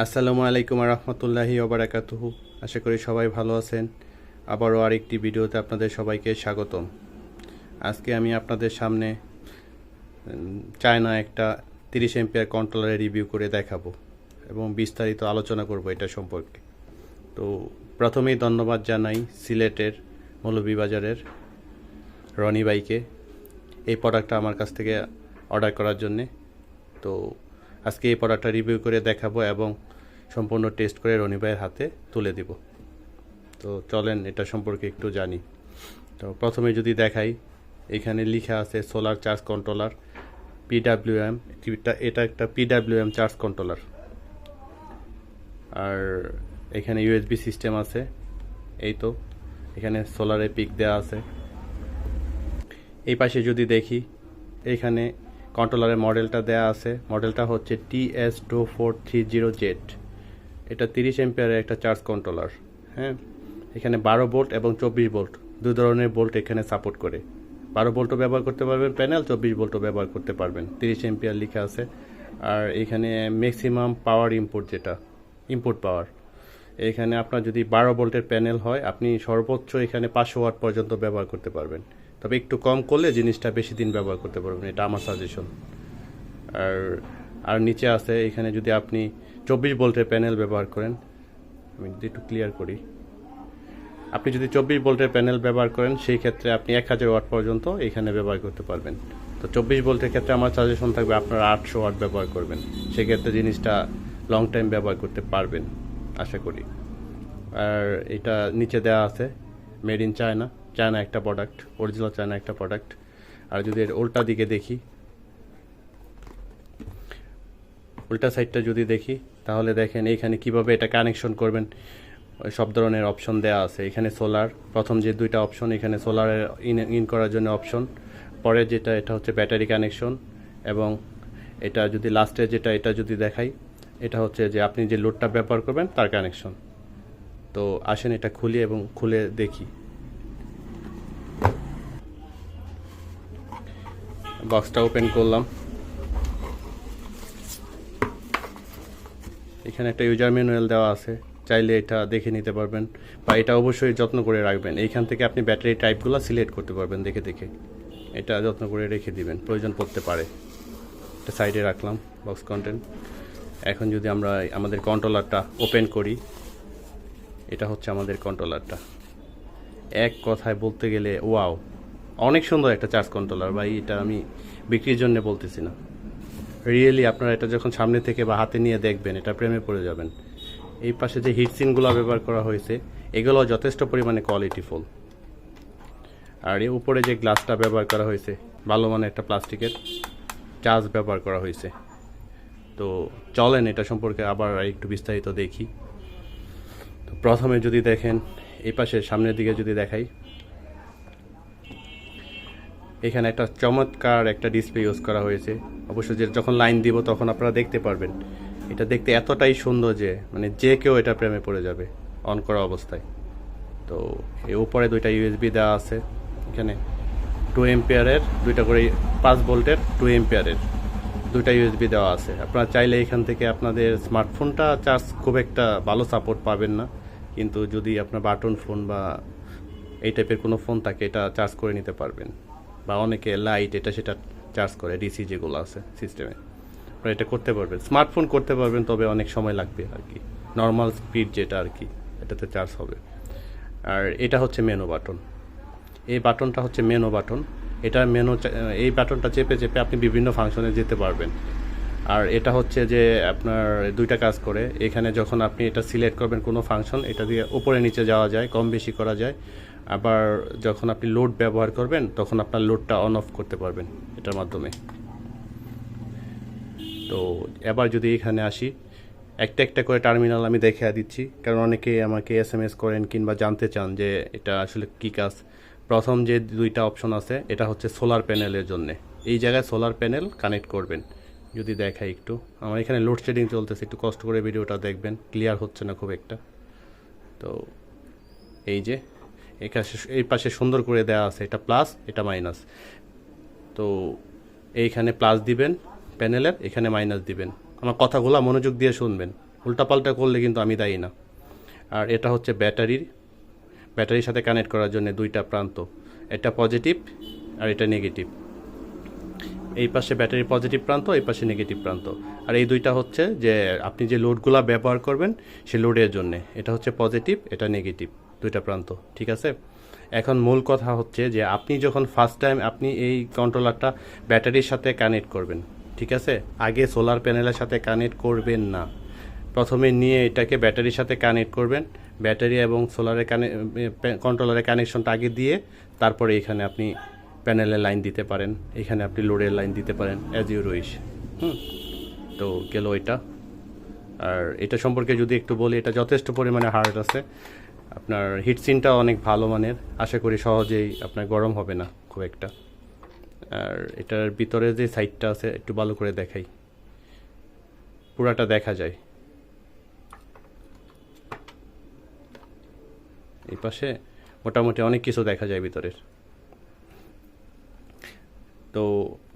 আসসালামু আলাইকুম রহমতুল্লাহি ওবরাকাতুহু আশা করি সবাই ভালো আছেন। আবারও আরেকটি ভিডিওতে আপনাদের সবাইকে স্বাগতম। আজকে আমি আপনাদের সামনে চায়না একটা তিরিশ এমপিয়ার কন্ট্রোলারের রিভিউ করে দেখাবো এবং বিস্তারিত আলোচনা করব এটা সম্পর্কে। তো প্রথমেই ধন্যবাদ জানাই সিলেটের মৌলভীবাজারের রনি বাইকে এই প্রোডাক্টটা আমার কাছ থেকে অর্ডার করার জন্যে। তো আজকে এই প্রোডাক্টটা রিভিউ করে দেখাবো এবং সম্পূর্ণ টেস্ট করে রনি ভাইয়ের হাতে তুলে দিব। তো চলেন এটা সম্পর্কে একটু জানি। তো প্রথমে যদি দেখাই, এখানে লেখা আছে সোলার চার্জ কন্ট্রোলার পিডাব্লিউএম এটা একটা পিডাব্লিউএম চার্জ কন্ট্রোলার আর এখানে ইউএসবি সিস্টেম আছে, এই তো। এখানে সোলারে পিক দেওয়া আছে। এই পাশে যদি দেখি, এখানে কন্ট্রোলারের মডেলটা দেয়া আছে। মডেলটা হচ্ছে T S two four three zero Z এটা তিরিশ এম্পিয়ারের একটা চার্জ কন্ট্রোলার হ্যাঁ? এখানে বারো ভোল্ট এবং চব্বিশ ভোল্ট দু ধরনের ভোল্ট এখানে সাপোর্ট করে। বারো ভোল্টও ব্যবহার করতে পারবেন প্যানেল চব্বিশ ভোল্টও ব্যবহার করতে পারবেন। তিরিশ এম্পিয়ার লেখা আছে। আর এখানে ম্যাক্সিমাম পাওয়ার ইনপুট যেটা ইনপুট পাওয়ার এখানে আপনার যদি বারো ভোল্টের প্যানেল হয়, আপনি সর্বোচ্চ এখানে পাঁচশো ওয়াট পর্যন্ত ব্যবহার করতে পারবেন। তবে একটু কম করলে জিনিসটা বেশি দিন ব্যবহার করতে পারবেন। এটা আমার সাজেশন আর আর নিচে আছে, এখানে যদি আপনি চব্বিশ ভোল্টের প্যানেল ব্যবহার করেন, আমি যদি একটু ক্লিয়ার করি। আপনি যদি চব্বিশ ভোল্টের প্যানেল ব্যবহার করেন, সেই ক্ষেত্রে আপনি এক হাজার ওয়াট পর্যন্ত এখানে ব্যবহার করতে পারবেন। তো চব্বিশ ভোল্টের ক্ষেত্রে আমার সাজেশন থাকবে, আপনারা আটশো ওয়াট ব্যবহার করবেন। সেক্ষেত্রে জিনিসটা লং টাইম ব্যবহার করতে পারবেন, আশা করি। আর এটা নিচে দেওয়া আছে মেড ইন চায়না চায়না একটা প্রোডাক্ট অরিজিনাল চায়না একটা প্রোডাক্ট আর যদি এর উল্টা দিকে দেখি, উল্টা সাইডটা যদি দেখি, তাহলে দেখেন এইখানে কীভাবে এটা কানেকশন করবেন। সব ধরনের অপশন দেওয়া আছে। এখানে সোলার প্রথম যে দুইটা অপশন এখানে সোলারের ইন ইন করার জন্য অপশন পরে যেটা, এটা হচ্ছে ব্যাটারি কানেকশন এবং এটা যদি লাস্টে যেটা, এটা যদি দেখাই, এটা হচ্ছে যে আপনি যে লোডটা ব্যবহার করবেন, তার কানেকশন তো আসেন এটা খুলি এবং খুলে দেখি। বক্সটা ওপেন করলাম। এখানে একটা ইউজার ম্যানুয়াল দেওয়া আছে, চাইলে এটা দেখে নিতে পারবেন বা এটা অবশ্যই যত্ন করে রাখবেন। এইখান থেকে আপনি ব্যাটারি টাইপগুলো সিলেক্ট করতে পারবেন দেখে দেখে। এটা যত্ন করে রেখে দিবেন, প্রয়োজন পড়তে পারে। এটা সাইডে রাখলাম বক্স কন্টেন্ট এখন যদি আমরা আমাদের কন্ট্রোলারটা ওপেন করি, এটা হচ্ছে আমাদের কন্ট্রোলারটা এক কথায় বলতে গেলে ওয়াও অনেক সুন্দর একটা চার্জ কন্ট্রোলার ভাই, এটা আমি বিক্রির জন্য বলতেছি না। রিয়েলি আপনারা এটা যখন সামনে থেকে বা হাতে নিয়ে দেখবেন, এটা প্রেমে পড়ে যাবেন। এই পাশে যে হিটসিনগুলো ব্যবহার করা হয়েছে এগুলো যথেষ্ট পরিমাণে কোয়ালিটিফুল আর এর উপরে যে গ্লাসটা ব্যবহার করা হয়েছে, ভালো মানের একটা প্লাস্টিকের চার্জ ব্যবহার করা হয়েছে। তো চলেন এটা সম্পর্কে আবার একটু বিস্তারিত দেখি। তো প্রথমে যদি দেখেন, এই পাশে সামনের দিকে যদি দেখাই এখানে একটা চমৎকার একটা ডিসপ্লে ইউজ করা হয়েছে। অবশ্য যে যখন লাইন দিব তখন আপনারা দেখতে পারবেন। এটা দেখতে এতটাই সুন্দর যে মানে যে কেউ এটা প্রেমে পড়ে যাবে অন করা অবস্থায়। তো এই উপরে দুইটা ইউএসবি দেওয়া আছে। এখানে টু এম্পিয়ারের দুইটা করে পাঁচ ভোল্টের টু এম্পিয়ারের দুইটা ইউএসবি দেওয়া আছে। আপনারা চাইলে এখান থেকে আপনাদের স্মার্টফোনটা চার্জ খুব একটা ভালো সাপোর্ট পাবেন না। কিন্তু যদি আপনার বাটন ফোন বা এই টাইপের কোনো ফোন থাকে, এটা চার্জ করে নিতে পারবেন। বা অনেকে লাইট এটা সেটা চার্জ করে ডিসি যেগুলো আছে সিস্টেমে এটা করতে পারবেন। স্মার্টফোন করতে পারবেন, তবে অনেক সময় লাগবে আর কি। নর্মাল স্পিড যেটা আর কি, এটাতে চার্জ হবে। আর এটা হচ্ছে মেনু বাটন এই বাটনটা হচ্ছে মেনু বাটন এটা মেনু এই বাটনটা চেপে চেপে আপনি বিভিন্ন ফাংশনে যেতে পারবেন। আর এটা হচ্ছে যে আপনার দুইটা কাজ করে। এখানে যখন আপনি এটা সিলেক্ট করবেন কোনো ফাংশন এটা দিয়ে উপরে নিচে যাওয়া যায়, কম বেশি করা যায়। আবার যখন আপনি লোড ব্যবহার করবেন, তখন আপনার লোডটা অন অফ করতে পারবেন এটার মাধ্যমে। তো এবার যদি এখানে আসি, একটা একটা করে টার্মিনাল আমি দেখে দিচ্ছি, কারণ অনেকে আমাকে এস এম এস করেন কিংবা জানতে চান যে এটা আসলে কী কাজ। প্রথম যে দুইটা অপশন আছে, এটা হচ্ছে সোলার প্যানেলের জন্য। এই জায়গায় সোলার প্যানেল কানেক্ট করবেন। যদি দেখাই একটু। আমার এখানে লোডশেডিং চলতেছে, একটু কষ্ট করে ভিডিওটা দেখবেন। ক্লিয়ার হচ্ছে না খুব একটা। তো এই যে এই পাশে সুন্দর করে দেওয়া আছে, এটা প্লাস এটা মাইনাস তো এইখানে প্লাস দিবেন প্যানেলের, এখানে মাইনাস দিবেন। আমার কথাগুলো মনোযোগ দিয়ে শুনবেন। উল্টাপাল্টা করলে কিন্তু আমি দায়ী না। আর এটা হচ্ছে ব্যাটারির ব্যাটারির সাথে কানেক্ট করার জন্য দুইটা প্রান্ত। এটা পজিটিভ আর এটা নেগেটিভ এই পাশে ব্যাটারি পজিটিভ প্রান্ত, এই পাশে নেগেটিভ প্রান্ত। আর এই দুইটা হচ্ছে যে, আপনি যে লোডগুলো ব্যবহার করবেন সেই লোডের জন্য। এটা হচ্ছে পজিটিভ এটা নেগেটিভ দুইটা প্রান্ত, ঠিক আছে? এখন মূল কথা হচ্ছে যে আপনি যখন ফার্স্ট টাইম আপনি এই কন্ট্রোলারটা ব্যাটারির সাথে কানেক্ট করবেন, ঠিক আছে? আগে সোলার প্যানেলের সাথে কানেক্ট করবেন না। প্রথমে নিয়ে এটাকে ব্যাটারির সাথে কানেক্ট করবেন, ব্যাটারি এবং সোলারের কানে কন্ট্রোলারের কানেকশনটা আগে দিয়ে তারপরে এখানে আপনি প্যানেলের লাইন দিতে পারেন। এখানে আপনি লোডের লাইন দিতে পারেন অ্যাজ ইউ রইস হুম? তো গেল এটা। আর এটা সম্পর্কে যদি একটু বলি, এটা যথেষ্ট পরিমাণে হার্ড আছে। আপনার হিটসিনটা অনেক ভালো মানের। আশা করি সহজেই আপনার গরম হবে না খুব একটা। আর এটার ভিতরে যে সাইডটা আছে, একটু ভালো করে দেখাই। পুরাটা দেখা যায়। এই পাশে মোটামুটি অনেক কিছু দেখা যায় ভিতরের। তো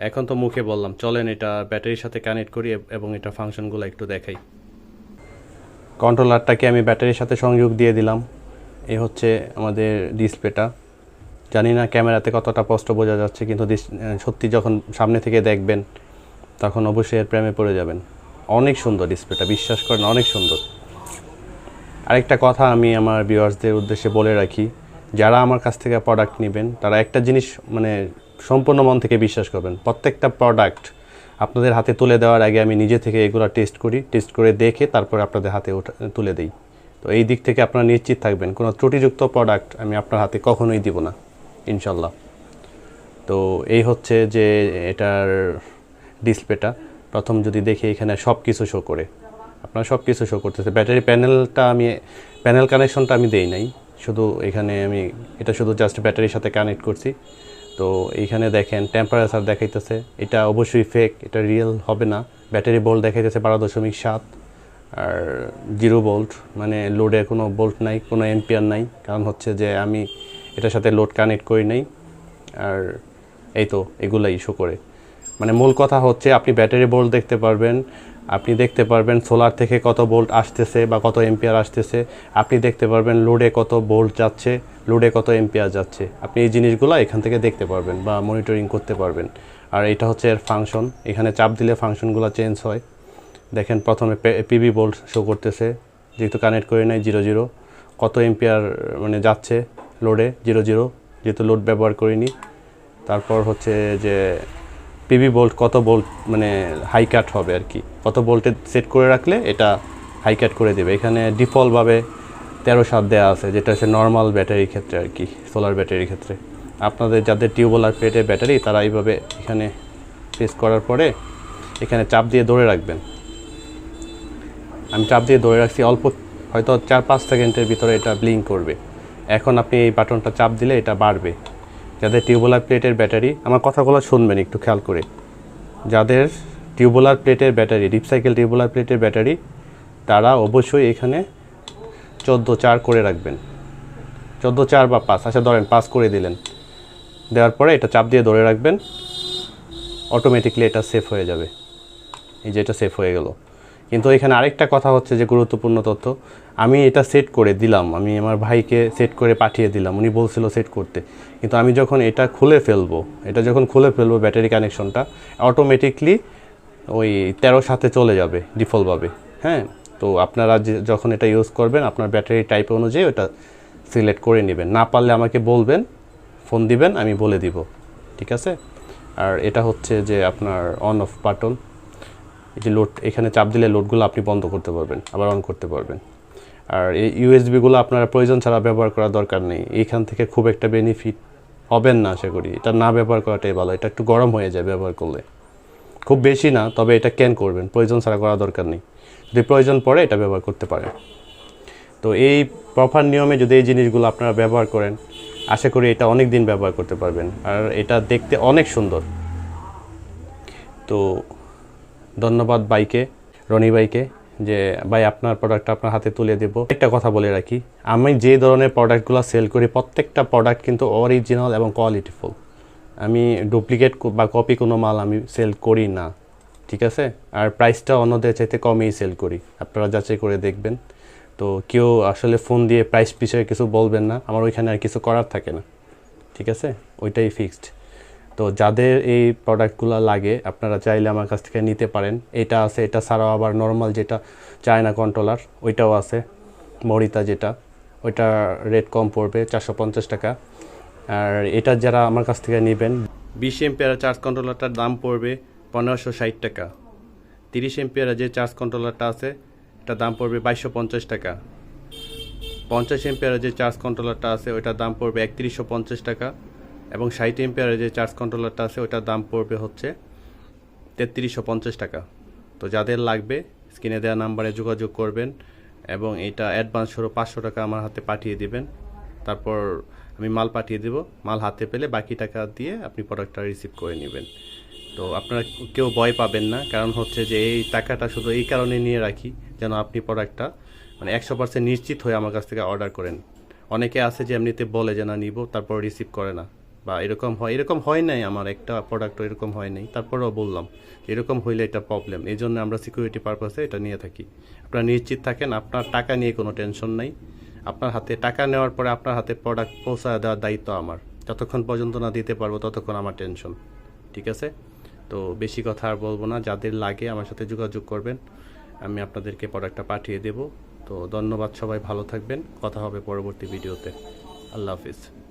এখন তো মুখে বললাম, চলেন এটা ব্যাটারির সাথে কানেক্ট করি এবং এটা ফাংশনগুলো একটু দেখাই। কন্ট্রোলারটাকে আমি ব্যাটারির সাথে সংযোগ দিয়ে দিলাম। এই হচ্ছে আমাদের ডিসপ্লেটা। জানি না ক্যামেরাতে কতটা স্পষ্ট বোঝা যাচ্ছে, কিন্তু সত্যি যখন সামনে থেকে দেখবেন, তখন অবশ্যই এর প্রেমে পড়ে যাবেন। অনেক সুন্দর ডিসপ্লেটা, বিশ্বাস করেন, অনেক সুন্দর। আরেকটা কথা আমি আমার ভিউয়ার্সদের উদ্দেশ্যে বলে রাখি, যারা আমার কাছ থেকে প্রোডাক্ট নেবেন, তারা একটা জিনিস মানে সম্পূর্ণ মন থেকে বিশ্বাস করবেন, প্রত্যেকটা প্রোডাক্ট আপনাদের হাতে তুলে দেওয়ার আগে আমি নিজে থেকে এগুলো টেস্ট করি টেস্ট করে দেখে তারপরে আপনাদের হাতে তুলে দিই। তো এই দিক থেকে আপনারা নিশ্চিত থাকবেন, কোনো ত্রুটিযুক্ত প্রোডাক্ট আমি আপনার হাতে কখনোই দিব না ইনশাল্লাহ তো এই হচ্ছে যে এটার ডিসপ্লেটা প্রথম যদি দেখি এখানে সব কিছু শো করে, আপনার সব কিছু শো করতেছে। ব্যাটারি প্যানেলটা আমি প্যানেল কানেকশনটা আমি দেই নাই। শুধু এখানে আমি, এটা শুধু জাস্ট ব্যাটারির সাথে কানেক্ট করছি। তো এইখানে দেখেন টেম্পারেচার দেখাইতেছে। এটা অবশ্যই ফেক এটা রিয়েল হবে না। ব্যাটারি বোল্ট দেখাইতেছে বারো দশমিক সাত। আর জিরো বোল্ট মানে লোডে কোনো বোল্ট নাই, কোনো এম্পিয়ার নাই। কারণ হচ্ছে যে আমি এটার সাথে লোড কানেক্ট করি নাই। আর এই তো এগুলাই ইস্যু করে। মানে মূল কথা হচ্ছে আপনি ব্যাটারি বোল্ট দেখতে পারবেন, আপনি দেখতে পারবেন সোলার থেকে কত বোল্ট আসতেছে বা কত এম্পিয়ার আসতেছে। আপনি দেখতে পারবেন লোডে কত বোল্ট যাচ্ছে লোডে কত এম্পিয়ার যাচ্ছে। আপনি এই জিনিসগুলো এখান থেকে দেখতে পারবেন বা মনিটরিং করতে পারবেন। আর এটা হচ্ছে এর ফাংশন এখানে চাপ দিলে ফাংশনগুলো চেঞ্জ হয়। দেখেন প্রথমে পিবি বোল্ট শো করতেছে। যেহেতু কানেক্ট করে নাই জিরো জিরো কত এম্পিয়ার মানে যাচ্ছে লোডে জিরো জিরো যেহেতু লোড ব্যবহার করিনি। তারপর হচ্ছে যে পিবি বোল্ট কত বোল্ট মানে হাই কাট হবে আর কি। কত বোল্টে সেট করে রাখলে এটা হাই কাট করে দেবে। এখানে ডিফল্টভাবে তেরো সাত দেওয়া আছে, যেটা হচ্ছে নর্মাল ব্যাটারির ক্ষেত্রে আর কি সোলার ব্যাটারির ক্ষেত্রে। আপনাদের যাদের টিউবওয়েল আর প্লেটের ব্যাটারি তারা এইভাবে এখানে প্রেস করার পরে এখানে চাপ দিয়ে ধরে রাখবেন। আমি চাপ দিয়ে ধরে রাখছি, অল্প হয়তো চার পাঁচ সেকেন্ডের ভিতরে এটা ব্লিঙ্ক করবে। এখন আপনি এই বাটনটা চাপ দিলে এটা বাড়বে। যাদের টিউবওয়েলার প্লেটের ব্যাটারি, আমার কথাগুলো শুনবেন একটু খেয়াল করে। যাদের টিউবওয়েলার প্লেটের ব্যাটারি রিপসাইকেল টিউবওয়েলার প্লেটের ব্যাটারি, তারা অবশ্যই এখানে চোদ্দ চার করে রাখবেন। চোদ্দ চার বা পাঁচ আচ্ছা ধরেন পাঁচ করে দিলেন। দেওয়ার পরে এটা চাপ দিয়ে ধরে রাখবেন অটোমেটিকলি এটা সেফ হয়ে যাবে। এই যে এটা সেফ হয়ে গেল। কিন্তু এখানে আরেকটা কথা হচ্ছে যে গুরুত্বপূর্ণ তথ্য। আমি এটা সেট করে দিলাম, আমি আমার ভাইকে সেট করে পাঠিয়ে দিলাম, উনি বলছিল সেট করতে। কিন্তু আমি যখন এটা খুলে ফেলব, এটা যখন খুলে ফেলব ব্যাটারি কানেকশনটা অটোমেটিকলি ওই তেরো সাথে চলে যাবে ডিফল্টভাবে হ্যাঁ তো আপনারা যখন এটা ইউজ করবেন, আপনার ব্যাটারি টাইপ অনুযায়ী ওটা সিলেক্ট করে নেবেন। না পারলে আমাকে বলবেন ফোন দিবেন, আমি বলে দিব। ঠিক আছে? আর এটা হচ্ছে যে আপনার অন অফ বাটন এই যে লোড এখানে চাপ দিলে লোডগুলো আপনি বন্ধ করতে পারবেন, আবার অন করতে পারবেন। আর এই ইউএসবিগুলো আপনারা প্রয়োজন ছাড়া ব্যবহার করার দরকার নেই। এইখান থেকে খুব একটা বেনিফিট হবেন না, আশা করি। এটা না ব্যবহার করাটাই ভালো। এটা একটু গরম হয়ে যায় ব্যবহার করলে। খুব বেশি না, তবে এটা ক্যান করবেন। প্রয়োজন ছাড়া করা দরকার নেই। যদি প্রয়োজন পড়ে, এটা ব্যবহার করতে পারেন। তো এই প্রপার নিয়মে যদি এই জিনিসগুলো আপনারা ব্যবহার করেন, আশা করি এটা অনেক দিন ব্যবহার করতে পারবেন। আর এটা দেখতে অনেক সুন্দর। তো ধন্যবাদ বাইকে রনি বাইকে যে ভাই আপনার প্রোডাক্ট আপনার হাতে তুলে দেব। একটা কথা বলে রাখি, আমি যে ধরনের প্রোডাক্টগুলো সেল করি, প্রত্যেকটা প্রোডাক্ট কিন্তু অরিজিনাল এবং কোয়ালিটিফুল আমি ডুপ্লিকেট বা কপি কোনো মাল আমি সেল করি না, ঠিক আছে? আর প্রাইসটা অন্যদের চাইতে কমেই সেল করি, আপনারা যাচাই করে দেখবেন। তো কেউ আসলে ফোন দিয়ে প্রাইস বিষয়ে কিছু বলবেন না, আমার ওইখানে আর কিছু করার থাকে না, ঠিক আছে? ওইটাই ফিক্সড তো যাদের এই প্রোডাক্টগুলো লাগে, আপনারা চাইলে আমার কাছ থেকে নিতে পারেন। এটা আছে, এটা ছাড়াও আবার নর্মাল যেটা চায়না কন্ট্রোলার ওইটাও আছে, মরিতা যেটা। ওইটা রেট কম পড়বে, চারশো পঞ্চাশ টাকা। আর এটা যারা আমার কাছ থেকে নেবেন, বিশ এমপিয়ার চার্জ কন্ট্রোলারটার দাম পড়বে পনেরোশো ষাট টাকা। তিরিশ এমপিয়ার যে চার্জ কন্ট্রোলারটা আছে, এটার দাম পড়বে বাইশশো পঞ্চাশ টাকা। পঞ্চাশ এমপিয়ারের যে চার্জ কন্ট্রোলারটা আছে, ওইটার দাম পড়বে একত্রিশশো পঞ্চাশ টাকা। এবং ষাট এমপিয়ারের যে চার্জ কন্ট্রোলারটা আছে, ওটার দাম পড়বে হচ্ছে তেত্রিশশো পঞ্চাশ টাকা। তো যাদের লাগবে স্ক্রিনে দেওয়া নাম্বারে যোগাযোগ করবেন এবং এটা অ্যাডভান্স স্বরূপ পাঁচশো টাকা আমার হাতে পাঠিয়ে দিবেন। তারপর আমি মাল পাঠিয়ে দেব, মাল হাতে পেলে বাকি টাকা দিয়ে আপনি প্রোডাক্টটা রিসিভ করে নেবেন। তো আপনারা কেউ ভয় পাবেন না, কারণ হচ্ছে যে এই টাকাটা শুধু এই কারণে নিয়ে রাখি যেন আপনি প্রোডাক্টটা মানে একশো পার্সেন্ট নিশ্চিত হয়ে আমার কাছ থেকে অর্ডার করেন। অনেকে আছে যে এমনিতে বলে যে, না, নিব, তারপর রিসিভ করে না। বা এরকম হয় এরকম হয় নাই আমার একটা প্রোডাক্ট এরকম হয় নাই। তারপরেও বললাম এরকম হইলে এটা প্রবলেম এই জন্য আমরা সিকিউরিটি পারপাসে এটা নিয়ে থাকি। আপনারা নিশ্চিত থাকেন, আপনার টাকা নিয়ে কোনো টেনশন নাই। আপনার হাতে টাকা নেওয়ার পরে আপনার হাতে প্রোডাক্ট পৌঁছায় দেওয়ার দায়িত্ব আমার। যতক্ষণ পর্যন্ত না দিতে পারব, ততক্ষণ আমার টেনশন ঠিক আছে? তো বেশি কথা আর বলব না। যাদের লাগে আমার সাথে যোগাযোগ করবেন, আমি আপনাদেরকে প্রোডাক্টটা পাঠিয়ে দেব। তো ধন্যবাদ সবাই, ভালো থাকবেন। কথা হবে পরবর্তী ভিডিওতে আল্লাহ হাফিজ।